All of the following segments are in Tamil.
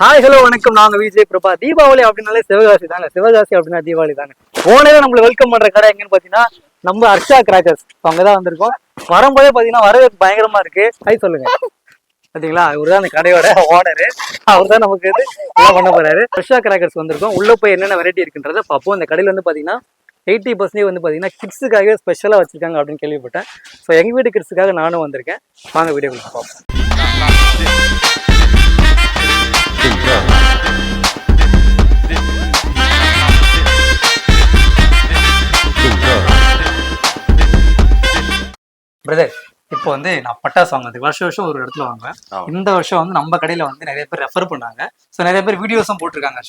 ஹாய் ஹலோ வணக்கம். நாங்க விஜய் பிரபா. தீபாவளி அப்படின்னாலே சிவகாசி தாங்க சிவகாசி அப்படின்னா தீபாவளி தாங்க போனே நம்மள வெல்கம் பண்ற கடை எங்கன்னு பாத்தீங்கன்னா நம்ம அர்ஷா கிராக்கர்ஸ் அங்கதான் வந்திருக்கோம். வரும்போதே பாத்தீங்கன்னா வரவேற்பு பயங்கரமா இருக்கு. ஹாய் சொல்லுங்க. பாத்தீங்களா இவர் தான் அந்த கடையோட ஓனரு அவர் தான் நமக்கு இது. எல்லாம் பண்ண போறாரு? அர்ஷா கிராக்கர்ஸ் வந்திருக்கோம். உள்ள போய் என்னென்ன வெரைட்டி இருக்குன்றத பார்ப்போம். இந்த கடையில வந்து பாத்தீங்கன்னா எயிட்டி பர்சன்டேஜ் வந்து பாத்தீங்கன்னா கிட்ஸுக்காகவே ஸ்பெஷலா வச்சிருக்காங்க அப்படின்னு கேள்விப்பட்டேன். ஸோ எங்க வீட்டு கிட்ஸுக்காக நானும் வந்திருக்கேன். வாங்க வீடியோ பார்ப்போம் బ్రదర్ இப்போ வந்து நான் பட்டாசு வாங்குறதுக்கு வருஷம் வருஷம் ஒரு இடத்துல வாங்குவேன். இந்த வருஷம் வந்து நம்ம கடையில வந்து நிறைய பேர் ரெஃபர் பண்ணாங்க. ஸோ நிறைய பேர் வீடியோஸும் போட்டிருக்காங்க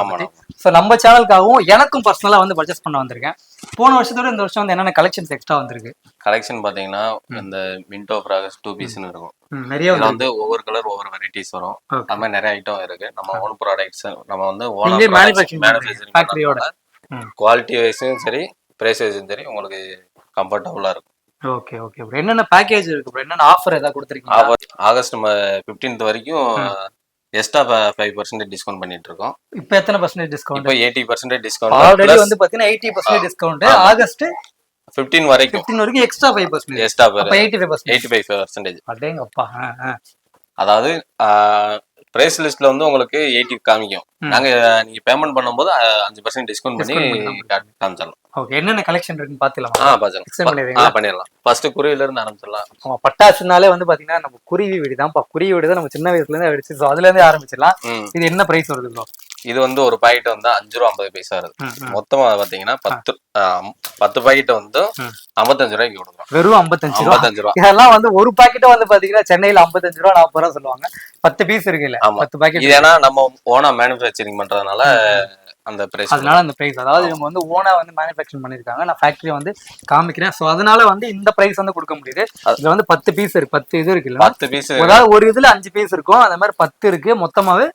ஆமா. பத்தி ஸோ நம்ம சேனலுக்காகவும் எனக்கும் பர்சனலா வந்து பர்ச்சேஸ் பண்ண வந்திருக்கேன். போன வருஷத்தோட இந்த வருஷம் வந்து என்னென்ன கலெக்ஷன்ஸ் எக்ஸ்ட்ரா வந்திருக்கு? கலெக்ஷன் பாத்தீங்கன்னா இந்த மின்டோ ஃப்ராகஸ் டூ பீஸ்னு இருக்கும். நிறைய வந்து ஒவ்வொரு கலர் ஒவ்வொரு வெரைட்டிஸ் வரும். அது மாதிரி நிறைய ஐட்டம் இருக்கு. நம்ம ஓன் ப்ராடக்ட்ஸ் நம்ம வந்து நீங்களே manufacturing பண்றீங்க, factory யோட. ம். குவாலிட்டி வைஸும் சரி பிரைஸ் வைஸும் சரி உங்களுக்கு கம்ஃபர்டபுளா இருக்கும். ஓகே ஓகே ப்ரோ என்னென்ன பேக்கேஜ் இருக்கு ப்ரோ என்னென்ன ஆஃபர் ஏதாவது கொடுத்துருக்கீங்க ஆகஸ்ட் ஆகஸ்ட் பிப்டீன்த் வரைக்கும் எக்ஸ்ட்ரா ஃபைவ் பர்சன்டேஜ் டிஸ்கவுண்ட் பண்ணிட்டு இருக்கோம். இப்போ எத்தனை பர்சன்டேஜ் டிஸ்கவுண்ட் இப்போ எயிட்டி பர்சன்டேஜ் ஆல்ரெடி டிஸ்கவுண்ட் வந்து பாத்தீங்கன்னா eighty percentage discount. August fifteen வரைக்கும். ஃபிஃப்டின் வரைக்கும் எக்ஸ்ட்ரா ஃபைவ் பர்சன்டேஜ் எக்ஸ்ட்ரா அப்போ eighty five percentage eighty five percentage ஆ. அதாவது பிரைஸ் லிஸ்ட்ல வந்து உங்களுக்கு எயிட்டி காமிக்கும். நாங்க நீங்க பேமெண்ட் பண்ணும்போது அஞ்சு பர்சன்ட் டிஸ்கவுண்ட் பண்ணி காமிச்சிடலாம். ஓகே என்னென்ன கலெக்ஷன் இருக்குன்னு பாத்துலாமா ஆ? ஆ பண்ணிடலாம். ஃபர்ஸ்ட் குருவில இருந்து ஆரம்பிச்சிடலாம். ஆமா பட்டாசுனாலே வந்து பாத்தீங்கன்னா நம்ம குருவி வெடி தான் குருவி வெடி தான் நம்ம சின்ன வயசுல இருந்து வெடிச்சு ஸோ அதுல இருந்தே ஆரம்பிச்சிடலாம். இது என்ன பிரைஸ் வருது ப்ரோ இது வந்து ஒரு பாக்கெட் வந்து அஞ்சு ரூபா ஐம்பது பைசா வருது. மொத்தமா பாத்தீங்கன்னா பத்து பத்து பாக்கெட் வந்து. ஐம்பத்தஞ்சு ரூபாய்க்கு கொடுக்குறோம். வெறும் ஐம்பத்தஞ்சு ரூபா. ஐம்பத்தஞ்சு ரூபா. இதெல்லாம் வந்து ஒரு பாக்கெட்டை வந்து பாத்தீங்கன்னா சென்னையில ஐம்பத்தஞ்சு ரூபா நாற்பது ரூபா சொல்லுவாங்க. பத்து பீஸ் இருக்குல்ல ஆமா. பத்து பாக்கெட் ஏன்னா நம்ம ஓனா மேனுஃபேக்சரிங் பண்றதுனால அந்த பிரைஸ் அதனால அந்த பிரைஸ் அதாவது இவங்க வந்து ஓனா வந்து மேனுஃபேக்சர் பண்ணிருக்காங்க. நான் ஃபேக்டரி வந்து காமிக்கிறேன். ஸோ அதனால வந்து இந்த பிரைஸ் வந்து கொடுக்க முடியுது. இதுல வந்து பத்து பீஸ் இருக்கு. பத்து இது இருக்கு பத்து பீஸ் அதாவது ஒரு இதுல அஞ்சு பீஸ் இருக்கும். அந்த மாதிரி பத்து இருக்கு. மொத்தமாவே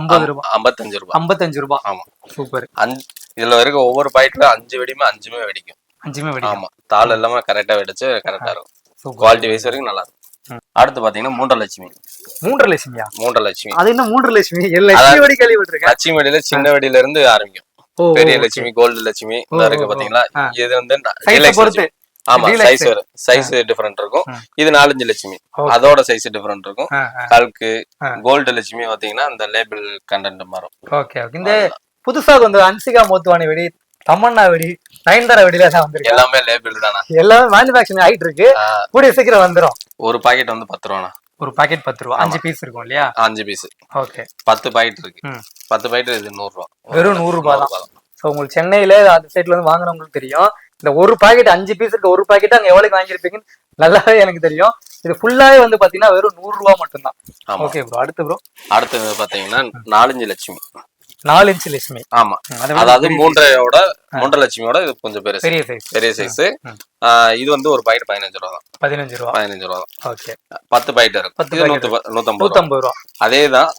ஐம்பது ரூபாய் ஐம்பத்தஞ்சு ரூபாய் ஐம்பத்தஞ்சு ரூபாய் ஆமா. சூப்பர் அஞ்சு இதுல இருக்க ஒவ்வொரு பாக்கெட்ல அஞ்சு வெடியுமே அஞ்சுமே வெடிக்கும். அஞ்சுமே வெடி ஆமா. தாள் எல்லாமே கரெக்டா வெடிச்சு கரெக்டா இருக்கும். குவாலிட்டி வைஸ் வரைக்கும் நல்லா இருக்கும். அடுத்து பாத்தீங்கன்னா மூன்றரை லட்சுமி மூன்றரை லட்சுமியா மூன்றரை லட்சுமி அது என்ன மூன்று லட்சுமி வெடி கேள்விப்பட்டிருக்கேன். லட்சுமி வெடியில சின்ன வெடியில இருந்து ஆரம்பிக்கும் பெரிய லட்சுமி கோல்டு லட்சுமி இருக்கு பாத்தீங்களா. இது வந்து. ஆமா. சைஸ் வரும் சைஸ் டிஃபரெண்ட் இருக்கும். இது நாலஞ்சு லட்சுமி. அதோட சைஸ் டிஃபரெண்ட் இருக்கும். கல்கு. கோல்டு லட்சுமி பாத்தீங்கன்னா அந்த லேபிள் கண்டென்ட் மாறும். ஓகே இந்த புதுசா கொஞ்சம் அன்சிகா மோத்துவானி வெடி தமன்னா வெடி நயன்தாரா வெடியில தான் வந்திருக்கு எல்லாமே லேபிள் தானா? எல்லாமே மேனுஃபேக்சரிங் ஆயிட்டு இருக்கு. கூடிய சீக்கிரம் வந்துரும். ஒரு பாக்கெட் வந்து பத்து ரூபாண்ணா. ஒரு பாக்கெட் பத்து ரூபா. அஞ்சு பீஸ் இருக்கும் இல்லையா? அஞ்சு பீஸ் ஓகே பத்து பாக்கெட் இருக்கு. பத்து பாக்கெட் இது நூறு ரூபா. வெறும் நூறு ரூபாய் தான் ஸோ உங்களுக்கு சென்னையில அந்த சைட்ல இருந்து வாங்குறவங்களுக்கு தெரியும். இந்த ஒரு பாக்கெட் அஞ்சு பீஸ் இருக்க ஒரு பாக்கெட் அங்க எவ்வளவுக்கு வாங்கியிருப்பீங்கன்னு நல்லாவே எனக்கு தெரியும். இது ஃபுல்லாவே வந்து பாத்தீங்கன்னா வெறும் நூறு ரூபா மட்டும்தான். ஓகே ப்ரோ அடுத்து ப்ரோ அடுத்தது பாத்தீங்கன்னா நாலஞ்சு லட்சுமி. நாலு இன்ச்சு லட்சுமி. ஆமா. அதாவது பெரிய மூன்றையோட மூன்றரை லட்சுமியோட இது கொஞ்சம் பெருசு பெரிய சைஸ் பெரிய சைஸ். இது வந்து ஒரு பாக்கெட் பதினஞ்சு ரூபா தான். பதினஞ்சு ரூபா. பதினஞ்சு ரூபா தான். ஓகே. பத்து பாக்கெட் இருக்கும் பத்து நூத்தி நூத்தம்பது ரூபா. அதே தான்.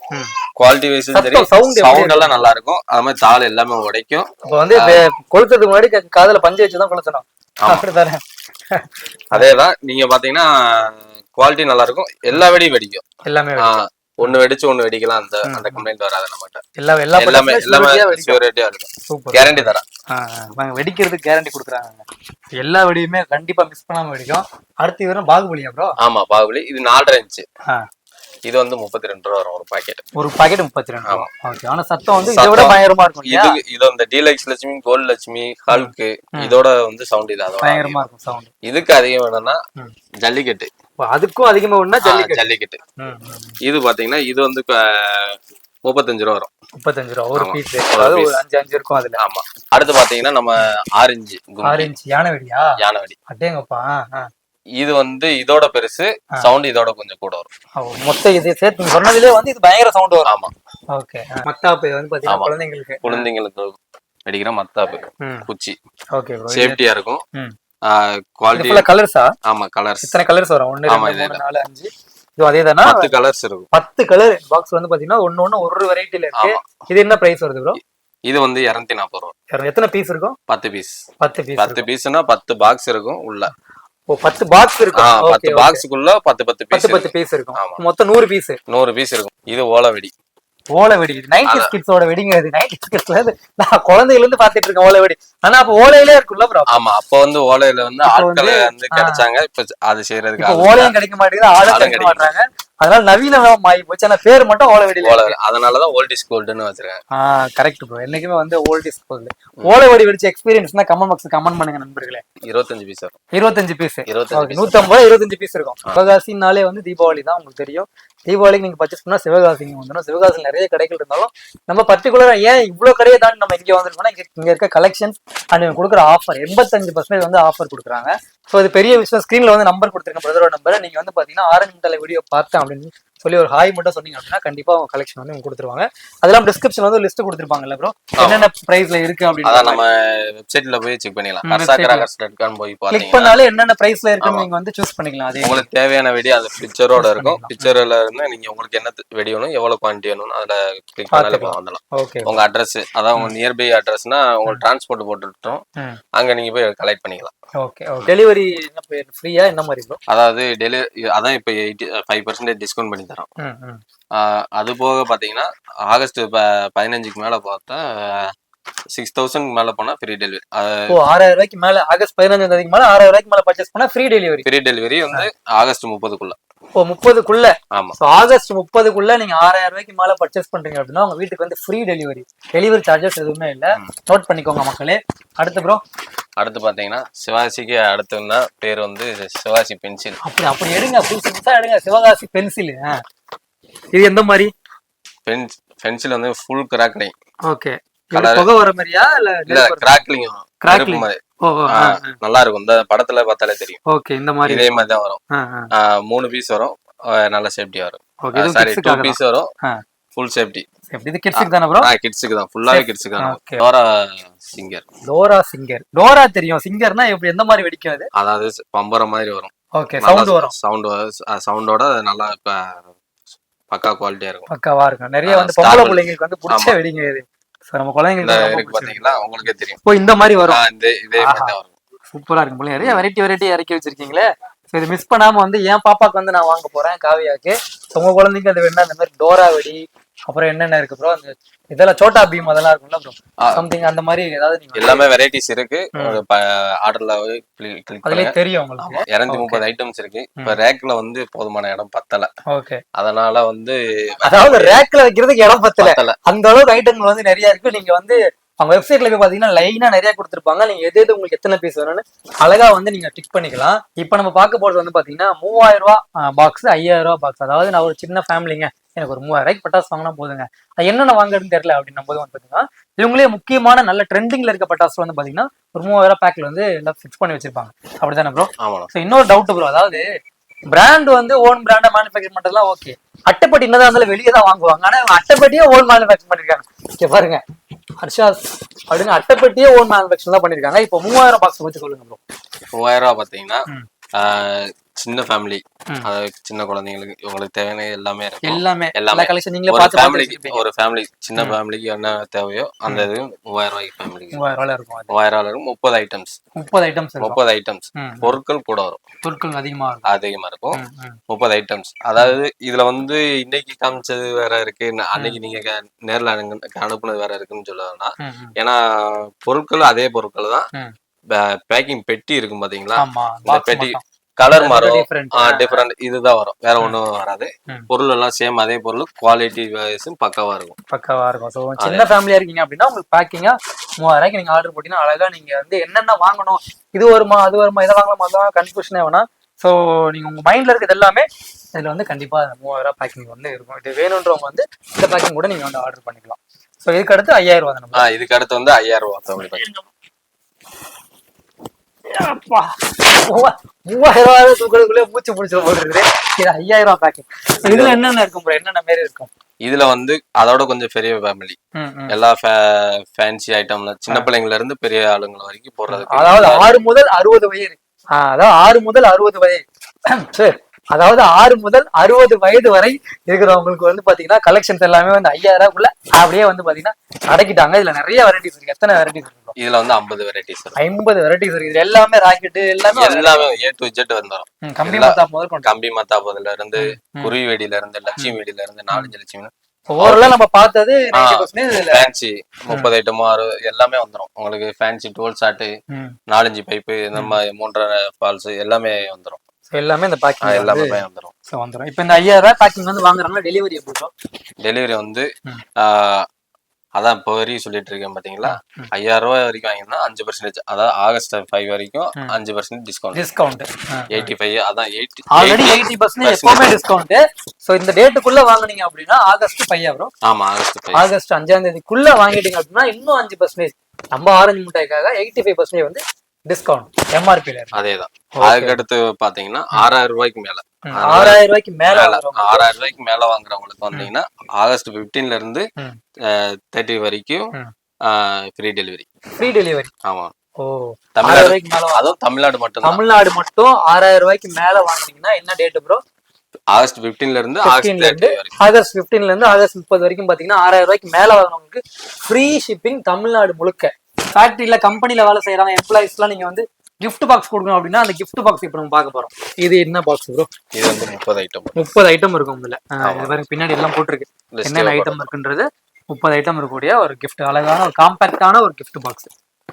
குவாலிட்டி வைஸும் சரி எப்படி சவுண்ட் எல்லாம் நல்லா இருக்கும். அது மாதிரி தாள் எல்லாமே உடைக்கும். இப்போ வந்து கொளுத்துறதுக்கு முன்னாடி காதுல பஞ்சு வச்சு தான் கொளுத்தணும். அப்படித்தானே அதே தான்? நீங்க பாத்தீங்கன்னா குவாலிட்டி நல்லா இருக்கும். எல்லா வெடியும் வெடிக்கும். எல்லாமே ஒண்ணு வெடிச்சு ஒண்ணு வெடிக்கலாம். அந்த அந்த கம்ப்ளைண்ட் வராது நம்மகிட்ட. எல்லா எல்லா எல்லாமே எல்லாமே வெடிக்கும். சியூரிட்டியா இருக்கும் சூப்பர். கேரண்டி தரேன். வெடிக்கிறதுக்கு கேரண்டி கொடுக்குறாங்க. எல்லா வெடியுமே கண்டிப்பா மிஸ் பண்ணாம வெடிக்கும். அடுத்து வெறும் பாகுபலியா ப்ரோ ஆமா பாகுபலி. இது நாலரை இன்ச்சு இது வந்து முப்பத்தி ரெண்டு ரூபா வரும் ஒரு பாக்கெட் ஒரு பாக்கெட் முப்பத்தி ரெண்டு. ஓகே ஆனா சத்தம் வந்து இதை விட பயங்கரமா இருக்கும் இது இது அந்த டீலக்ஸ் லட்சுமி கோல்டு லட்சுமி ஹல்க்கு இதோட வந்து சவுண்ட் இது அதோட பயங்கரமா இருக்கும் சவுண்ட் இதுக்கு அதிகம் வேணும்னா. ஜல்லிக்கட்டு. அதுக்கும் அதிகமா ஒண்ணா ஜல்லிக்கட்டு. ஜல்லிக்கட்டு. இது பாத்தீங்கன்னா இது வந்து முப்பத்தஞ்சு ரூபா வரும். முப்பத்தஞ்சு ரூபா ஒரு. பீஸ் அதாவது ஒரு. அஞ்சு அஞ்சு இருக்கும் அதுல. ஆமா. அடுத்து பாத்தீங்கன்னா நம்ம ஆரஞ்சு இன்ச் யானை வெடியா யானை வெடி அட்டேங்கப்பா. இது வந்து இதோட பெருசு சவுண்ட் இதோட கொஞ்சம் கூட வரும். மொத்த இது சேர்த்து சொன்னதுலயே வந்து இது பயங்கர சவுண்ட் வரும். ஆமா. ஓகே மத்தாப்பு வந்து பாத்தீங்கன்னா. குழந்தைங்களுக்கு. குழந்தைங்களுக்கு வெடிக்கிற மத்தாப்பு. குச்சி. ஓகே சேஃப்டியா இருக்கும். குவாலிட்டி கலர்ஸா ஆமா கலர்ஸ் இத்தனை கலர்ஸ் வரும்? ஒன்னு ரெண்டு நாலு அஞ்சு. இது அதே தானா? பத்து கலர்ஸ் இருக்கும். பத்து கலர் பாக்ஸ் வந்து பாத்தீங்கன்னா ஒண்ணு ஒண்ணு ஒரு வெரைட்டில இருக்கு. இது என்ன பிரைஸ் வருது ப்ரோ இது வந்து இருநூத்தி நாற்பது ரூபா எத்தனை பீஸ் இருக்கும்? பத்து பீஸ் பத்து பீஸ் பத்து பீஸ்னா பத்து பாக்ஸ் இருக்கும் உள்ள. ஓ பத்து பாக்ஸ் இருக்கும். பத்து. பாக்ஸுக்குள்ள பத்து பத்து பீஸ் பத்து பீஸ் இருக்கும். மொத்தம் நூறு பீஸ் நூறு பீஸ் இருக்கும். இது ஓலை வெடி. வெடி நைன்டி கிட்ஸோட வெடிங்க இது நைன்டி கிட்ஸ்ல நான் குழந்தையில இருந்து பாத்துட்டு இருக்கேன் ஓலை வெடி. ஆனா அப்ப ஓலையிலே இருக்குல்ல ப்ரோ ஆமா அப்ப வந்து ஓலையில வந்து ஆட்கள் வந்து, கிடைச்சாங்க. இப்ப அது செய்யறதுக்கு இப்ப ஆள் ஓலையும் கிடைக்க மாட்டேங்குது ஆளும் ஆளும் கிடைக்க கிடைக்க மாட்டாங்க அதனால நவீனம் ஆகி போச்சு. ஆனா பேர் மட்டும் ஓலை வெடியில ஓலை அதனாலதான் ஓல்ட் இஸ் கோல்டுன்னு வச்சிருக்காங்க. ஆஹ் கரெக்ட் ப்ரோ என்னைக்குமே வந்து ஓல்ட் இஸ் கோல்டு ஓலை வெடி வெடிச்ச எக்ஸ்பீரியன்ஸ்னா கமெண்ட் பாக்ஸ் கமெண்ட் பண்ணுங்க நண்பர்களே. இருபத்தஞ்சு பீஸ் இருபத்தஞ்சு பீஸ் இருபத்தஞ்சு நூத்தம்பது இருபத்தஞ்சு பீஸ் இருக்கும். சிவகாசினாலே வந்து தீபாவளி தான் உங்களுக்கு தெரியும். தீபாவளிக்கு நீங்க பர்ச்சேஸ் பண்ணா சிவகாசி வந்துடும் சிவகாசியில் நிறைய கடைகள் இருந்தாலும் நம்ம பர்டிகுலரா ஏன் இவ்வளவு கடையை தாண்டி நம்ம இங்க வந்திருக்கோம்னா இங்க இங்க இருக்க கலெக்ஷன்ஸ் அண்ட் இவங்க கொடுக்குற ஆஃபர் எண்பத்தஞ்சு பர்சன்டேஜ் வந்து ஆஃபர் கொடுக்குறாங்க. ஸோ அது பெரிய விஷயம். ஸ்க்ரீன்ல வந்து நம்பர் கொடுத்துருக்கேன் பிரதரோட நம்பர் நீங்க வந்து பாத்தீங்கன்னா ஆரஞ்சு தலை வீடியோ பார்த்தேன் அப்படின்னு சொல்லி ஒரு ஹாய் மட்டும் சொன்னீங்க அப்படின்னா கண்டிப்பா அவங்க கலெக்ஷன் வந்து உங்களுக்கு கொடுத்துருவாங்க. அதெல்லாம் டிஸ்கிரிப்ஷன் வந்து லிஸ்ட் கொடுத்துருப்பாங்கல்ல ப்ரோ என்னென்ன பிரைஸ்ல இருக்கு அப்படின்னு நம்ம வெப்சைட்ல போய் செக் பண்ணிக்கலாம் போய் கிளிக் பண்ணாலே என்னென்ன பிரைஸ்ல இருக்குன்னு நீங்க வந்து சூஸ் பண்ணிக்கலாம் அதே. உங்களுக்கு தேவையான வெடி அந்த பிக்சரோட இருக்கும். பிக்சர்ல இருந்து நீங்க உங்களுக்கு என்ன வெடி வேணும் எவ்வளவு குவான்டிட்டி வேணும் அதுல கிளிக் பண்ணாலே. வந்துடலாம் ஓகே உங்க அட்ரஸ் அதான் உங்க நியர்பை அட்ரஸ்னா உங்களுக்கு டிரான்ஸ்போர்ட் போட்டுட்டோம். அங்க நீங்க போய் கலெக்ட் பண்ணிக்கலாம். ஓகே டெலிவரி ஃப்ரீயா என்ன மாதிரி அதாவது டெலிவரி அதான் இப்போ எயிட்டி ஃபைவ் பர்சன்டேஜ் டிஸ்கவுண்ட் பண்ணி தரோம். அது போக பாத்தீங்கன்னா ஆகஸ்ட் பதினஞ்சுக்கு மேல பார்த்தா சிக்ஸ் தௌசண்ட் மேல போனா ஃப்ரீ டெலிவரி ஓ ஆறாயிரம் ரூபாய்க்கு மேல ஆகஸ்ட் பதினஞ்சாம் தேதிக்கு மேல ஆறாயிரம் ரூபாய்க்கு மேல பர்ச்சேஸ் பண்ணா ஃப்ரீ டெலிவரி ஃப்ரீ டெலிவரி வந்து ஆகஸ்ட் முப்பதுக்குள்ள. ஓ முப்பதுக்குள்ள? ஆமா. ஆகஸ்ட் முப்பதுக்குள்ள நீங்க ஆறாயிரம் ரூபாய்க்கு மேல பர்ச்சேஸ் பண்றீங்க அப்படின்னா உங்க வீட்டுக்கு வந்து ஃப்ரீ டெலிவரி டெலிவரி சார்ஜஸ் எதுவுமே இல்ல. நோட் பண்ணிக்கோங்க மக்களே. அடுத்து ப்ரோ அடுத்து பாத்தீங்கன்னா சிவாசிக்கு அடுத்துன்னா பேர் வந்து சிவாசி பென்சில். அப்படி அப்படி எடுங்க புதுசு புதுசா எடுங்க சிவகாசி பென்சில். இது எந்த மாதிரி? பென் பென்சில் வந்து ஃபுல் கிராக்லிங் ஓகே. புகை வர மாதிரியா இல்ல இல்ல கிராக்லிங். நெருப்பு மாதிரி. நல்லா இருக்கும் இந்த படத்துல பார்த்தாலே தெரியும். ஓகே இந்த மாதிரி இதே மாதிரி தான் வரும். மூணு பீஸ் வரும். நல்ல சேஃப்டி வரும். சாரி டூ பீஸ் வரும். ஃபுல் சேஃப்டி எப்படி இது கிட்ஸுக்கு தானே ப்ரோ கிட்ஸுக்கு தான். ஃபுல்லாவே கிட்ஸுக்கு தான். Dora singer Dora singer Dora தெரியும். சிங்கர்னா எப்படி எந்த மாதிரி வெடிக்கும் அது? அதாவது பம்பர மாதிரி வரும். ஓகே சவுண்ட் வரும். சவுண்ட் சவுண்டோட நல்லா இப்ப பக்கா குவாலிட்டியா இருக்கும். பக்காவா இருக்கும். நிறைய வந்து பொம்பளை. பிள்ளைங்களுக்கு வந்து பிடிச்ச வெடிங்க இது. நம்ம குழந்தைங்களுக்கு பாத்தீங்களா? உங்களுக்கே தெரியும். ஓ இந்த மாதிரி வரும். இந்த இதே வரும். சூப்பரா இருக்கும் நிறைய வெரைட்டி வெரைட்டி இறக்கி வச்சிருக்கீங்களே. ஸோ இது மிஸ் பண்ணாம வந்து என் பாப்பாக்கு வந்து நான் வாங்க போறேன் காவியாக்கு. உங்க குழந்தைக்கு அது வேணா இந்த மாதிரி டோரா வெடி அப்புறம் என்னென்ன இருக்கு ப்ரோ அந்த இதெல்லாம் சோட்டா பீம் அதெல்லாம் இருக்கும்ல ப்ரோ. சம்திங் அந்த மாதிரி ஏதாவது எல்லாமே வெரைட்டிஸ் இருக்கு. ஆர்டர்ல கிளிக் அதுலயே தெரியும் உங்களுக்கு. இருநூத்தி முப்பது ஐட்டம்ஸ் இருக்கு. இப்ப ரேக்ல வந்து போதுமான இடம் பத்தல. ஓகே அதனால வந்து அதாவது ரேக்ல வைக்கிறதுக்கு இடம் பத்தல. பத்தல. அந்த அளவுக்கு ஐட்டங்கள் வந்து நிறைய இருக்கு. நீங்க வந்து அவங்க வெப்சைட்ல போய் பாத்தீங்கன்னா லைனா நிறைய கொடுத்துருப்பாங்க. நீங்க எது எது உங்களுக்கு எத்தனை பீஸ் வேணும்னு அழகா வந்து நீங்க டிக் பண்ணிக்கலாம். இப்போ நம்ம பார்க்க போறது வந்து பாத்தீங்கன்னா மூவாயிரம் ரூபாய் பாக்ஸ் ஐயாயிரம் ரூபாய் பாக்ஸ் அதாவது நான் ஒரு சின்ன ஃபேமிலிங்க எனக்கு ஒரு மூவாயிரம் ரூபாய்க்கு பட்டாசு வாங்கினா போதுங்க. அது என்னென்ன வாங்குறதுன்னு தெரியல அப்படின்னும் போது வந்து பாத்தீங்கன்னா இவங்களே முக்கியமான நல்ல ட்ரெண்டிங்ல இருக்க பட்டாசு வந்து பாத்தீங்கன்னா ஒரு மூவாயிரம் பேக்ல வந்து எல்லாம் ஃபிக்ஸ் பண்ணி வச்சிருப்பாங்க. அப்படிதானே ப்ரோ ஸோ இன்னொரு டவுட் ப்ரோ அதாவது பிராண்ட் வந்து ஓன் பிராண்டா மேனுஃபேக்சர் பண்றதுலாம் ஓகே அட்டைப்பட்டி என்னதான் இருந்தாலும் வெளியே தான் வாங்குவாங்க. ஆனா இவங்க அட்டைப்பட்டியே ஓன் மேனுஃபேக்சர் பண்ணிருக்காங்க. இங்க பாருங்க. ஹர்ஷா அப்படின்னு அட்டைப்பட்டியே ஓன் மேனுஃபேக்சர் தான் பண்ணிருக்காங்க. இப்போ மூவாயிரம் பாக்ஸ் பத்தி சொல்லுங்க ப்ரோ மூவாயிரம் ரூபாய் பாத்தீங்கன்னா சின்ன ஃபேமிலி. அதாவது சின்ன குழந்தைங்களுக்கு இவங்களுக்கு தேவையான எல்லாமே இருக்கும். எல்லாமே. எல்லாமே. எல்லா கலெக்ஷன் நீங்களே ஒரு பார்த்து ஃபேமிலிக்கு. ஒரு ஃபேமிலி சின்ன ஃபேமிலிக்கு என்ன தேவையோ அந்த இது மூவாயிரம் ரூபாய்க்கு ஃபேமிலிக்கு மூவாயிரம் ரூபாய் இருக்கும் மூவாயிரம் ரூபாய் இருக்கும். முப்பது ஐட்டம்ஸ் முப்பது ஐட்டம்ஸ் இருக்கும். முப்பது ஐட்டம்ஸ். பொருட்கள் கூட வரும். பொருட்கள் அதிகமா இருக்கும். அதிகமா இருக்கும். முப்பது ஐட்டம்ஸ் அதாவது இதுல வந்து இன்னைக்கு காமிச்சது வேற இருக்கு. அன்னைக்கு நீங்க நேர்ல அனுப்புனது வேற இருக்குன்னு சொல்ல வேணாம் ம், ம். ஏன்னா பொருட்கள் அதே பொருட்கள் தான். பேக்கிங் பெட்டி இருக்கும் பாத்தீங்களா? பெட்டி. கலர் மாறும். டிஃபரெண்ட் இதுதான் வரும். வேற ஒண்ணும் வராது. பொருள் எல்லாம் சேம் அதே பொருள். குவாலிட்டி வைஸும் பக்காவா இருக்கும். பக்காவா இருக்கும். ஸோ சின்ன ஃபேமிலியா இருக்கீங்க அப்படின்னா உங்களுக்கு பேக்கிங்கா மூவாயிரம் ரூபாய்க்கு நீங்க ஆர்டர் போட்டீங்கன்னா அழகா நீங்க வந்து என்னென்ன வாங்கணும் இது வருமா அது வருமா இதை வாங்கலாமா அதெல்லாம் கன்ஃபியூஷனே வேணாம். ஸோ நீங்க உங்க மைண்ட்ல இருக்கிறது எல்லாமே இதுல வந்து கண்டிப்பா மூவாயிரம் ரூபாய் பேக்கிங் வந்து இருக்கும். இது வேணுன்றவங்க வந்து இந்த பேக்கிங் கூட நீங்க வந்து ஆர்டர் பண்ணிக்கலாம். ஸோ இதுக்கு அடுத்து ஐயாயிரம் ஆஹ் இதுக்கு அடுத்து வந்து ஐயாயிரம் ரூபாய். அப்பா. மூவா- மூவாயிரம் ரூபாய் தூக்கிறதுக்குள்ளே மூச்சு முடிச்சிட போடுறது இது ஐயாயிரம் ரூபாய் பேக்கிங் இதுல என்னென்ன இருக்கும் bro? என்னென்ன மாரி இருக்கும்? இதுல வந்து அதோட கொஞ்சம் பெரிய ஃபேமிலி. எல்லா ஃபேன்சி ஐட்டம்ல சின்ன பிள்ளைங்கல இருந்து பெரிய ஆளுங்க வரைக்கும் போடுறதுக்கு அதாவது ஆறு முதல் அறுபது வயது. அதாவது ஆறு முதல் அறுபது வயது. சரி. அதாவது ஆறு முதல் அறுபது வயது வரை இருக்கிறவங்களுக்கு வந்து பாத்தீங்கன்னா கலெக்ஷன்ஸ் எல்லாமே வந்து ஐயாயிரம் ரூபாய்க்குள்ள அப்படியே வந்து பாத்தீங்கன்னா அடக்கிட்டாங்க. இதுல நிறைய வெரைட்டிஸ் இருக்கு. எத்தனை வெரைட்டிஸ் இருக்கு இதுல வந்து ஐம்பது வெரைட்டிஸ் இருக்கும் ஐம்பது வெரைட்டிஸ் இருக்கு. இது எல்லாமே ராக்கெட் எல்லாமே எல்லாமே ஏ டு ஜெட் வந்துடும் கம்பி மத்தா முதல் கம்பி மத்தாப்பதுல இருந்து ம். குருவி வெடியில இருந்து லட்சுமி வெடியில இருந்து நாலஞ்சு லட்சுமி. ஓவராலா நம்ம பார்த்தது 90% இதுல. ஃபேன்சி முப்பது ஐட்டமோ அறுபது எல்லாமே வந்துரும். உங்களுக்கு ஃபேன்சி டுவெல் ஷாட்டு ம். நாலஞ்சு பைப்பு இந்த மாதிரி மூன்றரை ஃபால்ஸ் எல்லாமே வந்துரும். So எல்லாமே இந்த பேக்கிங் எல்லாமே வந்துரும் ஸோ வந்துடும் இப்போ இந்த ஐயாயிரம் ரூபாய் பேக்கிங் வந்து வாங்குறாங்கன்னா டெலிவரி எப்படி டெலிவரி வந்து அதான் இப்போ வரையும் சொல்லிட்டு இருக்கேன் பாத்தீங்களா. ஐயாயிரம் ரூபாய் வரைக்கும் வாங்கினா அஞ்சு பர்சன்டேஜ் அதாவது ஆகஸ்ட் ஃபைவ் வரைக்கும். அஞ்சு percent discount discount eighty five அதான் எயிட்டி ஆல்ரெடி எயிட்டி பர்சன்டேஜ் எப்பவுமே டிஸ்கவுண்ட் ஸோ இந்த டேட்டுக்குள்ள வாங்குனீங்க அப்படின்னா ஆகஸ்ட் ஃபைவ் வரும். ஆமா ஆகஸ்ட் ஆகஸ்ட் அஞ்சாம் தேதிக்குள்ள வாங்கிட்டீங்க அப்படின்னா இன்னும் அஞ்சு பர்சன்டேஜ் நம்ம ஆரஞ்சு மிட்டாய்க்காக எயிட்டி ஃபைவ் பர்சன்டேஜ் வந்து டிஸ்கவுண்ட் எம்ஆர்பில இருக்கு அதேதான். Okay. அதுக்கு அடுத்து பாத்தீங்கன்னா ஆறாயிரம் ரூபாய்க்கு மேல. ஆறாயிரம் ரூபாய்க்கு மேல ஆறாயிரம் ரூபாய்க்கு மேல வாங்குறவங்களுக்கு வந்தீங்கன்னா ஆகஸ்ட் 15 ல இருந்து. தேர்ட்டி வரைக்கும். ஃப்ரீ டெலிவரி ஃப்ரீ டெலிவரி ஆமா. தமிழ்நாடு அதுவும் தமிழ்நாடு மட்டும்தான். தமிழ்நாடு மட்டும் ஆறாயிரம் ரூபாய்க்கு மேல வாங்குனீங்கன்னா என்ன டேட் ப்ரோ ஆகஸ்ட் 15 ல இருந்து ஆகஸ்ட் 15 ல இருந்து ஆகஸ்ட் 15 ல இருந்து ஆகஸ்ட் முப்பது வரைக்கும் பாத்தீங்கன்னா ஆறாயிரம் ரூபாய்க்கு மேல வாங்குறவங்களுக்கு ஃப்ரீ ஷிப்பிங் தமிழ்நாடு முழுக்க. ஃபேக்டரியில கம்பெனில வேலை செய்யறாங்க எம்ப்ளாயிஸ்லாம் நீங்க வந்து gift பாக்ஸ் கொடுக்கணும் அப்படின்னா அந்த gift பாக்ஸ் இப்போ நம்ம பார்க்க போறோம். இது என்ன பாக்ஸ் ப்ரோ இது வந்து முப்பது ஐட்டம் முப்பது ஐட்டம் இருக்கும் இதுல. பாருங்க பின்னாடி எல்லாம் போட்டிருக்கு. என்னென்ன ஐட்டம் இருக்குன்றது முப்பது ஐட்டம் இருக்கக்கூடிய ஒரு gift அழகான ஒரு காம்பாக்டான ஒரு gift பாக்ஸ்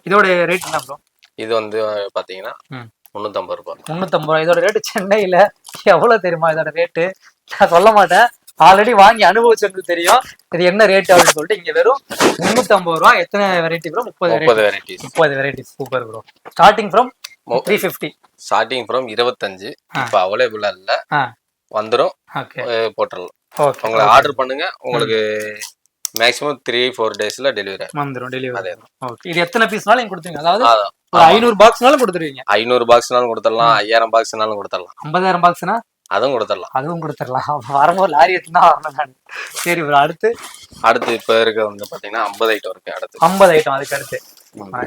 இதோட ரேட் என்ன ப்ரோ இது வந்து பாத்தீங்கன்னா ம். முன்னூத்தம்பது ரூபாய். முந்நூத்தம்பது ரூபா இதோட ரேட்டு சென்னையில எவ்வளவு தெரியுமா இதோட ரேட்டு நான் சொல்ல மாட்டேன். ஆல்ரெடி வாங்கி அனுபவிச்சவங்களுக்கு தெரியும். இது என்ன ரேட் அப்படின்னு சொல்லிட்டு இங்க வெறும் முந்நூத்தம்பது ரூபா. எத்தனை வெரைட்டி ப்ரோ முப்பது வெரைட்டி முப்பது varieties super bro starting from three fifty starting from இருபத்தஞ்சு. இப்போ அவைலபிளா இல்ல. அஹ் போட்டுடலாம் ஓகே உங்களுக்கு ஆர்டர் பண்ணுங்க. உங்களுக்கு மேக்ஸிமம் த்ரீ ஃபோர் டேஸ்ல டெலிவரி வந்துடும் டெலிவரி ஓகே இது எத்தனை பீஸ்னாலும் கொடுத்துருங்க அதாவது ஐநூறு பாக்ஸ்னாலும் கொடுத்துருவீங்க. ஐநூறு பாக்ஸ்னாலும் கொடுத்துடலாம். ஐயாயிரம் பாக்ஸ்னாலும் கொடுத்துடலாம். ஐம்பதாயிரம் பாக்ஸ்னா அதுவும் கொடுத்துடலாம். அதுவும் கொடுத்துடலாம். வரும்போது லாரி எடுத்துனா வரணும் நான். சரி ப்ரோ அடுத்து? அடுத்து இப்ப இருக்க வந்து பாத்தீங்கன்னா ஐம்பது ஐட்டம் இருக்கு அடுத்து. ஐம்பது ஐட்டம் அதுக்கு அடுத்து.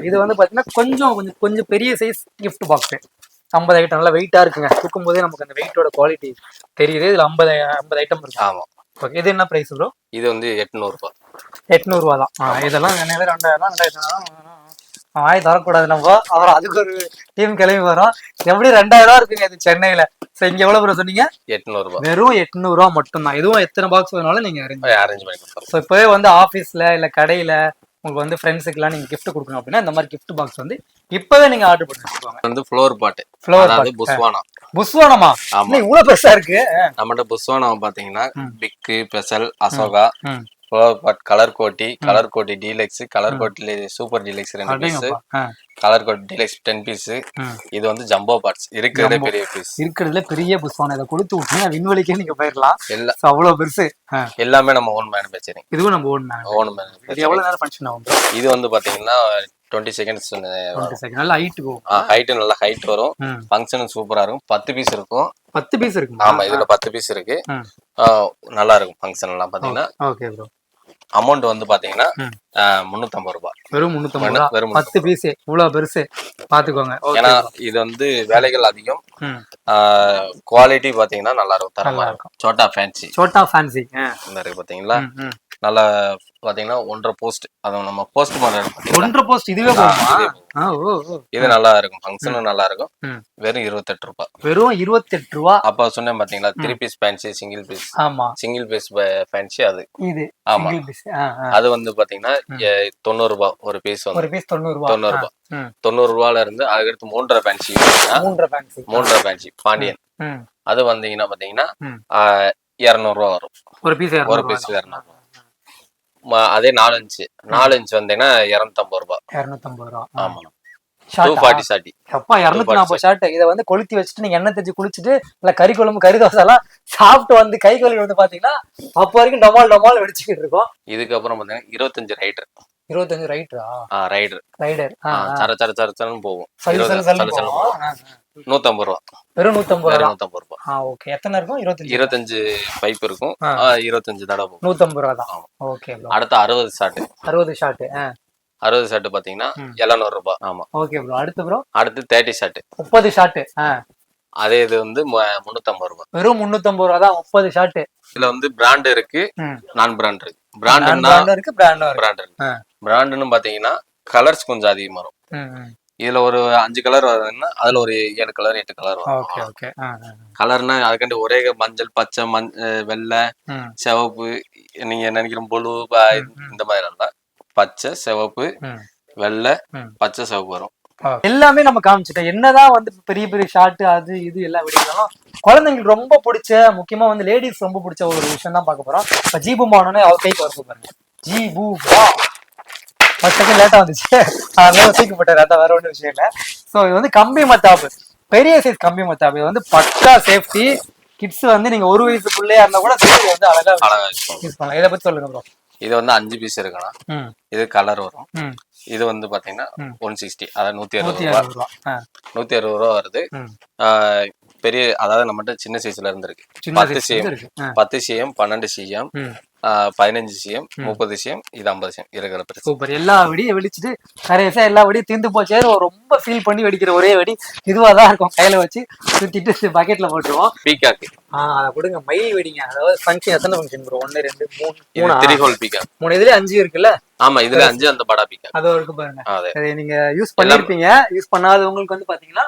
இது வந்து பாத்தீங்கன்னா கொஞ்சம் கொஞ்சம் கொஞ்சம் பெரிய சைஸ் gift பாக்ஸ் ஐம்பது ஐட்டம் நல்லா வெயிட்டா இருக்குங்க. தூக்கும் போதே நமக்கு அந்த வெயிட்டோட குவாலிட்டி தெரியுது. இதுல ஐம்பது ஐம்பது ஐட்டம் இருக்கு. ஆமா. ஓகே இது என்ன பிரைஸ் ப்ரோ இது வந்து எட்நூறு ரூபாய். எட்நூறு ரூபா தான் இதெல்லாம் நிறைய ரெண்டாயிரம் ரெண்டாயிரத்தி வாய் தரக்கூடாது நம்ம. அப்புறம் அதுக்கு ஒரு டீம் கிளம்பி வரோம். எப்படி ரெண்டாயிரம் ரூபா இருக்குங்க இது சென்னையில. சோ இங்க எவ்வளவு ப்ரோ சொன்னீங்க? எட்நூறு ரூபாய் வெறும் எட்நூறு ரூபா மட்டும்தான். இதுவும் எத்தனை பாக்ஸ் வேணாலும் நீங்க அரேஞ்ச் அரேஞ்ச் பண்ணி கொடுத்துடலாம் ஸோ இப்போவே வந்து ஆஃபீஸில் இல்லை கடையில் உங்களுக்கு வந்து ஃப்ரெண்ட்ஸுக்குலாம் நீங்கள் gift கொடுக்கணும் அப்படின்னா இந்த மாதிரி gift பாக்ஸ் வந்து இப்போவே நீங்கள் ஆர்டர் பண்ணி வச்சுக்கோங்க. வந்து ஃப்ளோர் பாட்டு ஃப்ளவர் அதாவது புஸ்வானா புஸ்வானமா ஆமா. இன்னும் இவ்வளோ பெருசா இருக்கு. நம்மகிட்ட புஸ்வானா பாத்தீங்கன்னா. பிக்கு பெசல் அசோகா பாட் கலர் கோட்டி கலர் கோட்டி டீலக்ஸ் கலர் கோட்டி சூப்பர் டீலக்ஸ் ரெண்டு பீஸ் கலர் கோட்டி டீலக்ஸ் டென் பீஸ். இது வந்து ஜம்போ பார்ட்ஸ் இருக்கிறதே Jumbo. பெரிய பீஸ் இருக்கிறதுல பெரிய புஸ்வானம் இதை கொடுத்து விட்டீங்கன்னா விண்வெளிக்கே நீங்கள் போயிடலாம் எல்லா ஸோ அவ்வளோ பெருசு. எல்லாமே நம்ம ஓன் மேனுஃபேக்சரிங் இதுவும் நம்ம ஓன் இது மேனுஃபேக்சரிங் எவ்வளோ நேரம் ஃபங்க்ஷன் ஆகும் இது வந்து பாத்தீங்கன்னா டுவெண்ட்டி செகண்ட்ஸ் நல்லா போகும் ஹைட் நல்ல ஹைட் வரும். ஃபங்க்ஷனும் சூப்பரா இருக்கும். பத்து பீஸ் இருக்கும். பத்து பீஸ் இருக்குமா? ஆமா இதுல பத்து பீஸ் இருக்கு. நல்லா இருக்கும். ஃபங்க்ஷன் எல்லாம் பாத்தீங்கன்னா. அமௌண்ட் வந்து பாத்தீங்கன்னா. முன்னூத்தம்பது ரூபாய். வெறும் ரூபா? வெறும் பத்து பீஸ். இவ்வளோ பெருசு. பார்த்துக்கோங்க ஓகே. ஏன்னா இது வந்து வேலைகள் அதிகம். குவாலிட்டி பாத்தீங்கன்னா நல்லா இருக்கும் தரமா இருக்கும். சோட்டா ஃபேன்சி சோட்டா ஃபேன்சி இந்த இருக்கு பாத்தீங்களா? நல்லா பாத்தீங்கன்னா ஒன்றரை போஸ்ட் அது நம்ம போஸ்ட் பாத்தீங்களா? ஒன்றரை போஸ்ட் இதுவே இதே நல்லா இருக்கும். ஃபங்க்ஷனும் நல்லா இருக்கும். வெறும் இருபத்தெட்டு ரூபாய் வெறும் இருபத்தெட்டு ரூபா. அப்ப சொன்னேன் பாத்தீங்களா three piece fancy single piece ஆமா. சிங்கிள் பீஸ் ஃபேன்சி அது. இது ஆமா. அது வந்து பாத்தீங்கன்னா தொண்ணூறு ரூபாய் ஒரு பீஸ் வந்து. ஒரு பீஸ் தொண்ணூறு ரூபா. தொண்ணூறு ரூபாய். தொண்ணூறு ரூபாயில இருந்து அதுக்கடுத்து மூன்றரை ஃபேன்சி மூன்றரை ஃபேன்சி மூன்றரை ஃபேன்சி பாண்டியன். அது வந்தீங்கன்னா பாத்தீங்கன்னா ம். இரநூறு ரூபா வரும். ஒரு பீஸ் ஒரு பீஸ் இரநூறு அதே நாலு இன்ச்சு நாலு இன்ச் வந்தீங்கன்னா இரநூத்தம்பது ரூபாய் இரநூத்தம்பது ரூபா. ஆமா. டூ ஷார்ட்டா? ஃபார்ட்டி சாட்டி அப்பா இரநூத்தி நாற்பது ஷார்ட் இதை வந்து கொளுத்தி வச்சுட்டு நீங்க எண்ணெய் தேய்ச்சி குளிச்சுட்டு இல்ல கறி குழம்பு கறி தோசை எல்லாம் சாப்பிட்டு வந்து கை கழுவி வந்து பாத்தீங்கன்னா அப்ப வரைக்கும் டமால் டமால் வெடிச்சுக்கிட்டு இருக்கோம். இதுக்கப்புறம் பாத்தீங்கன்னா இருபத்தஞ்சு ரைடர். இருபத்தஞ்சு ரைட்டரா ரைடர். ரைடர். சர சர சர சரன்னு போகும். நூத்தம்பது ரூபா. வெறும் நூத்தம்பது ரூபா? நூத்தம்பது ரூபா. ஆ ஓகே எத்தனை இருக்கும்? இருபத்தஞ்சு. இருபத்தஞ்சு பைப் இருக்கும். இருபத்தஞ்சு தடவை போகும். நூத்தம்பது ரூபா தான். ஓகே அடுத்து அறுபது ஷாட்டு அறுபது ஷார்ட் அறுபது ஷாட்டு பாத்தீங்கன்னா. எழுநூறு ரூபாய் ஆமா. ஓகே ப்ரோ அடுத்து ப்ரோ அடுத்து தேர்ட்டி ஷாட்டு முப்பது ஷார்ட் அதே இது வந்து முன்னூத்தம்பது ரூபாய் வெறும் முன்னூத்தம்பது ரூபா தான் முப்பது ஷார்ட் இதுல வந்து பிராண்ட் இருக்கு. நான் பிராண்ட் இருக்கு. பிராண்ட்னா பிராண்டும் இருக்கு பிராண்ட் இருக்கு. ஆ. பிராண்டுன்னு பாத்தீங்கன்னா கலர்ஸ் கொஞ்சம் அதிகமா வரும். இதுல ஒரு அஞ்சு கலர் வருதுன்னா அதுல ஒரு ஏழு கலர் எட்டு கலர் வரும். கலர்னா அதுக்காண்டி ஒரே மஞ்சள் பச்சை மஞ் அஹ் வெள்ளை சிவப்பு நீங்க நினைக்கிற ம். இந்த மாதிரி இல்ல பச்சை சிவப்பு வெள்ளை. பச்சை சிவப்பு வரும். எல்லாமே நம்ம காமிச்சிட்டோம் என்னதான் வந்து பெரிய பெரிய ஷார்ட் அது இது எல்லாம் விடிக்கலாம் குழந்தைங்களுக்கு ரொம்ப பிடிச்ச முக்கியமா வந்து லேடிஸ் ரொம்ப பிடிச்ச ஒரு விஷயம் தான் பார்க்க போறோம். இப்ப ஜீபு மானோடனே அவர் கைக்கு வர பாருங்க ஜீபு பத்து செகண்ட் லேட்டா வந்துச்சு. அதனால தூக்கி போட்டாரு. அதான் வேற ஒன்றும் விஷயம் இல்லை. ஸோ இது வந்து கம்பி மத்தாப்பு. பெரிய சைஸ் கம்பி மத்தாப்பு. இது வந்து பக்கா சேஃப்டி கிட்ஸ் வந்து நீங்க ஒரு வயசு பிள்ளையா இருந்தா கூட வந்து அழகா யூஸ் பண்ணலாம். இதை பத்தி சொல்லுங்க ப்ரோ இது வந்து அஞ்சு பீஸ் இருக்கணும். ம். இது கலர் வரும். இது வந்து பாத்தீங்கன்னா. ஒன் சிக்ஸ்டி அதாவது நூத்தி அறுபது ரூபா. நூத்தி அறுபது ரூபா வருது. பெரிய அதாவது நம்மகிட்ட சின்ன சைஸ்ல இருந்து இருக்கு பத்து சிஎம் பத்து சிஎம் பன்னெண்டு சிஎம் பதினஞ்சு சிஎம் முப்பது சிஎம் இது ஐம்பது சிஎம் இருக்கிற பெருசு சூப்பர். எல்லா வெடியும் வெடிச்சிட்டு கரையசா எல்லா வெடியும் தீர்ந்து போச்சே. ரொம்ப ஃபீல் பண்ணி வெடிக்கிற ஒரே வெடி. இதுவா தான் இருக்கும். கையில வச்சு சுத்திட்டு பக்கெட்ல போட்டுருவோம். பீகாக்கு ஆஹ் அதை கொடுங்க. மயில் வெடிங்க. அதாவது ஃபங்க்ஷன் எத்தனை ஃபங்க்ஷன் ப்ரோ ஒன்னு ரெண்டு மூணு த்ரீ ஹோல் பீகாக் மூணு. இதுல அஞ்சு இருக்குல்ல? ஆமா இதுல அஞ்சு அந்த படா பீகாக் அது இருக்கு பாருங்க. நீங்க யூஸ் பண்ணிருப்பீங்க. யூஸ் பண்ணாதவங்களுக்கு வந்து பாத்தீங்கன்னா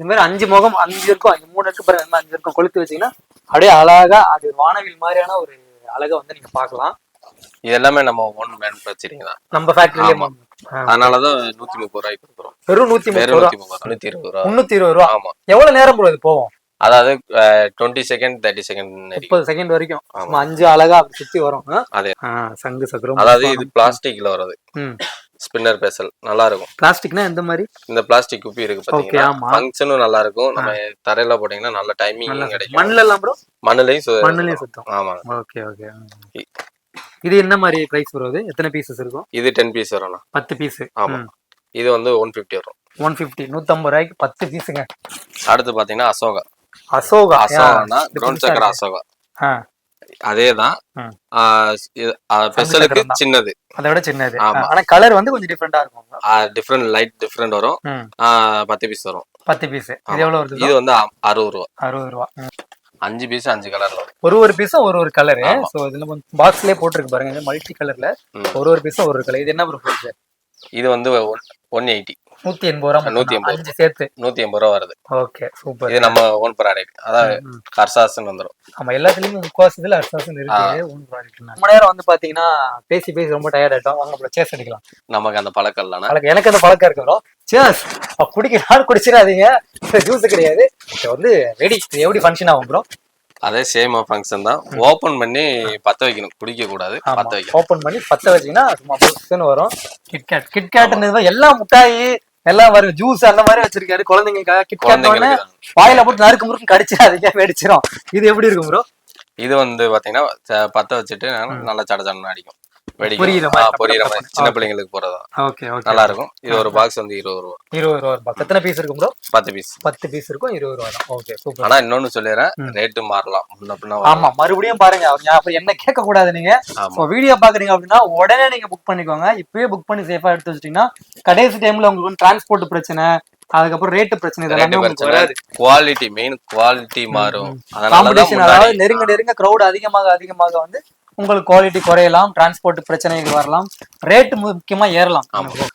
இந்த மாதிரி அஞ்சு முகம் அஞ்சு இருக்கும் அஞ்சு மூணு இருக்கு பாருங்க அஞ்சு இருக்கும். கொளுத்து வச்சீங்கன்னா அப்படியே அழகா அது வானவில் மாதிரியான ஒரு அழகை வந்து நீங்க பார்க்கலாம். இது எல்லாமே நம்ம ஓன் மேனுஃபேக்சரிங் தான். நம்ம ஃபேக்டரியிலே அதனாலதான் நூத்தி முப்பது ரூபாய்க்கு கொடுக்குறோம். வெறும் நூத்தி முப்பது ரூபா? நூத்தி இருபது ரூபா. முன்னூத்தி இருபது ரூபா? ஆமா. எவ்வளவு நேரம் ப்ரோ இது போவோம் அதாவது டுவெண்ட்டி செகண்ட் தேர்ட்டி செகண்ட் முப்பது செகண்ட் வரைக்கும். ஆமா. அஞ்சு அழகா சுத்தி வரும்? அதே. சங்கு சக்கரம் அதாவது இது பிளாஸ்டிக்ல வர்றது. Spinner bezel. நல்லா இருக்கும் பிளாஸ்டிக்னா எந்த மாதிரி? இந்த பிளாஸ்டிக் குப்பி இருக்கு பாத்தீங்கன்னா ஃபங்க்ஷனும் நல்லா இருக்கும் நம்ம தரையில போட்டீங்கன்னா நல்ல டைமிங் கிடைக்கும். மண்ணுல எல்லாம் ப்ரோ மண்ணுலயும் மண்ணுலயும் சுத்தம். ஆமா ஓகே ஓகே. இது என்ன மாதிரி பிரைஸ் வருது எத்தனை பீசஸ் இருக்கும்? இது டென் பீஸ் வரும்ண்ணா பத்து பீஸ் ஆமா. இது வந்து ஒன் ஃபிஃப்டி வரும். ஒன் பிப்டி நூத்தம்பது ரூபாய்க்கு பத்து பீஸுங்க அடுத்து பாத்தீங்கன்னா அசோகா. அசோகா. அசோகானா கிரவுண்ட் சக்கர. அசோகா. அதேதான். பெசலுக்கு. சின்னது. அதை விட சின்னது. ஆனா கலர் வந்து கொஞ்சம் டிஃப்ரெண்டா இருக்கும் டிஃப்ரெண்ட் லைட் டிஃப்ரெண்ட் வரும். பத்து பீஸ் வரும். பத்து பீஸ். இது எவ்வளவு வருது? இது வந்து அறுபது ரூபா. அறுபது ரூபா. அஞ்சு பீஸ் அஞ்சு கலர்ல வரும். ஒரு ஒரு பீஸும் ஒரு ஒரு கலரு. ஸோ இதுல பாக்ஸ்லயே போட்டிருக்கு பாருங்க. மல்டி கலர்ல. ஒரு ஒரு பீஸும் ஒரு ஒரு கலர் இது என்ன ப்ரோ இது வந்து ஒன் எயிட்டி நூத்தி எண்பது ரூபா நூத்தி. எண்பது. அஞ்சு சேர்த்து. நூத்தி எண்பது ரூபா வருது. ஓகே சூப்பர் இது நம்ம ஓன் ப்ராடக்ட் அதாவது ம். கர்சாஸ்ன்னு வந்துரும். நம்ம எல்லாத்துலயுமே முக்காவாசி இதுல அர்சாசன் இருக்கு. own product னா. ரொம்ப நேரம் வந்து பாத்தீங்கன்னா பேசி பேசி ரொம்ப டயர்ட் ஆயிட்டோம். வாங்க அப்புறம் சேஸ் அடிக்கலாம். நமக்கு அந்த பழக்கம் பழக்கம் எனக்கு அந்த பழக்கம் இருக்கு bro. சேஸ் குடிக்க யாரும் குடிச்சிடாதீங்க. ஜூஸ் கிடையாது. இது வந்து ரெடி எப்படி ஃபங்க்ஷன் ஆகும் ப்ரோ அதே சேம் ஃபங்க்ஷன் தான். ஓபன் பண்ணி பத்த வைக்கணும். குடிக்க கூடாது பத்த வைக்கணும். ஓபன் பண்ணி பத்த வச்சீங்கன்னா சும்மா புஷ்னு வரும். கிட்கேட் கிட்கேட் எல்லா முட்டாயி எல்லாம் வரும். ஜூஸ் அந்த மாதிரி வச்சிருக்காரு. குழந்தைங்களுக்காக கிட்கேட் குழந்தைங்களுக்கு தான். வாயில போட்டு நறுக்கு முறுக்கு கடிச்சிடாதீங்க வெடிச்சிரும். இது எப்படி இருக்கும் ப்ரோ இது வந்து பாத்தீங்கன்னா ச- பத்த வச்சுட்டு நல்லா சட சடன்னு அடிக்கும். புரியுற மாதிரி. சின்ன. பிள்ளைங்களுக்கு போறதா. ஓகே ஓகே நல்லா இருக்கும் இது ஒரு பாக்ஸ் வந்து இருபது ரூபா. இருபது ரூபா எத்தனை பீஸ் இருக்கும் ப்ரோ பத்து பீஸ் பத்து பீஸ் இருக்கும் இருபது ரூபா தான். ஓகே சூப்பர் ஆனா இன்னொன்னு சொல்லிடுறேன். ரேட்டு மாறலாம். முன்ன ஆமா மறுபடியும் பாருங்க. அப்புறம் என்ன கேட்க கூடாது நீங்க வீடியோ பாக்குறீங்க அப்படின்னா உடனே நீங்க புக் பண்ணிக்கோங்க. இப்பயே புக் பண்ணி சேஃபா எடுத்து வச்சிட்டீங்கன்னா கடைசி டைம்ல உங்களுக்கு டிரான்ஸ்போர்ட் பிரச்சனை அதுக்கப்புறம் ரேட்டு பிரச்சனை இதெல்லாமே உங்களுக்கு வராது. குவாலிட்டி மெயின் குவாலிட்டி மாறும். முன்னாடி நெருங்க நெருங்க கிரௌட் அதிகமாக அதிகமாக வந்து உங்களுக்கு குவாலிட்டி குறையலாம் டிரான்ஸ்போர்ட் பிரச்சனைகள் வரலாம் ரேட் முக்கியமா ஏறலாம்.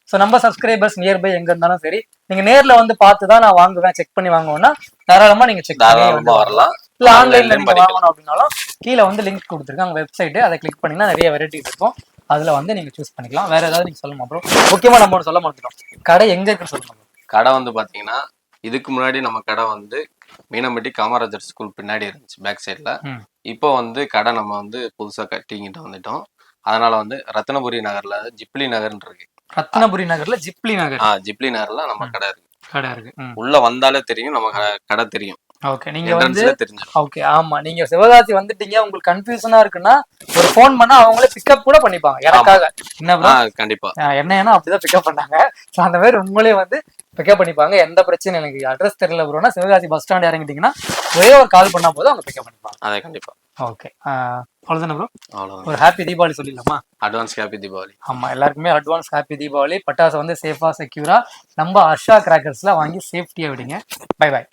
ஸோ நம்ம சப்ஸ்கிரைபர்ஸ் நியர்பை எங்க இருந்தாலும் சரி நீங்க நேர்ல வந்து பார்த்து தான் நான் வாங்குவேன் செக் பண்ணி வாங்குவேன்னா தாராளமா நீங்க செக் தாராளமா வரலாம். இல்ல ஆன்லைன்ல நீங்க. வாங்கணும் அப்படின்னாலும் கீழே வந்து லிங்க் கொடுத்துருக்காங்க வெப்சைட் அதை கிளிக் பண்ணீங்கன்னா நிறைய வெரைட்டிஸ் இருக்கும். அதுல வந்து நீங்க சூஸ் பண்ணிக்கலாம். வேற ஏதாவது நீங்க சொல்லணுமா ப்ரோ முக்கியமா நம்ம சொல்ல மாட்டோம் கடை எங்க இருக்கு சொல்லுங்க bro. கடை வந்து பாத்தீங்கன்னா இதுக்கு முன்னாடி நம்ம கடை வந்து மீனம்பட்டி காமராஜர் ஸ்கூல் பின்னாடி இருந்துச்சு பேக் சைட்ல. இப்போ வந்து கடை நம்ம வந்து புதுசா கட்டிங்கிட்டு வந்துட்டோம். அதனால வந்து ரத்னபுரி நகர்ல ஜிப்லி நகர்னு இருக்கு. ரத்னபுரி நகர்ல ஜிப்லி நகர். ஆ ஜிப்லி நகர்ல நம்ம கடை இருக்கு. கடை இருக்கு. உள்ள வந்தாலே தெரியும் நம்ம கடை தெரியும். ஓகே நீங்க வந்து ஓகே ஆமா நீங்க சிவகாசி வந்துட்டீங்க உங்களுக்கு கன்ஃபியூஷனா இருக்குன்னா ஒரு ஃபோன் பண்ணா அவங்களே பிக்கப் கூட பண்ணிப்பாங்க எனக்காக. என்ன கண்டிப்பா. என்ன ஏன்னா அப்படிதான் பிக்கப் பண்ணாங்க. அந்த மாதிரி உங்களே வந்து பிக்கப் பண்ணிப்பாங்க. எந்த பிரச்சனையும் எனக்கு அட்ரஸ் தெரியல ப்ரோனா சிவகாசி பஸ் ஸ்டாண்ட் இறங்கிட்டீங்கன்னா ஒரே ஒரு கால் பண்ணா போதும் அவங்க பிக்கப் பண்ணிப்பாங்க. அதே கண்டிப்பா. ஓகே அவ்வளோதானே ப்ரோ ஒரு ஹாப்பி தீபாவளி சொல்லிடலாமா? Advance happy Deepavali. ஆமா எல்லாருக்குமே அட்வான்ஸ் ஹாப்பி தீபாவளி. பட்டாசை வந்து சேஃபா செக்யூரா நம்ம ஹர்ஷா கிராக்கர்ஸ்ல வாங்கி சேஃப்டியா விடுங்க. By by